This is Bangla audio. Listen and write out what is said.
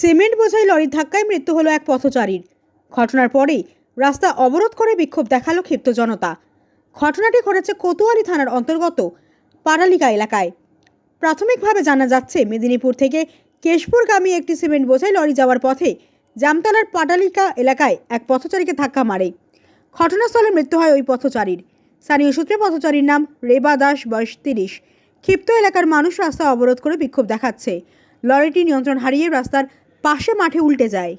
সিমেন্ট বোঝাই লরির ধাক্কায় মৃত্যু হলো এক পথচারীর। ঘটনার পরেই রাস্তা অবরোধ করে বিক্ষোভ দেখাল ক্ষিপ্ত জনতা। ঘটনাটি ঘটেছে কোতোয়ালি থানার অন্তর্গত পাড়ালিকা এলাকায়। প্রাথমিকভাবে জানা যাচ্ছে, মেদিনীপুর থেকে কেশপুরগামী একটি সিমেন্ট বোঝাই লরি যাওয়ার পথে জামতলার পাটালিকা এলাকায় এক পথচারীকে ধাক্কা মারে। ঘটনাস্থলে মৃত্যু হয় ওই পথচারীর। স্থানীয় সূত্রে পথচারীর নাম রেবা দাস, বয়স তিরিশ। ক্ষিপ্ত এলাকার মানুষ রাস্তা অবরোধ করে বিক্ষোভ দেখাচ্ছে। লরিটি নিয়ন্ত্রণ হারিয়ে রাস্তার পাশে মাঠে উল্টে যায়।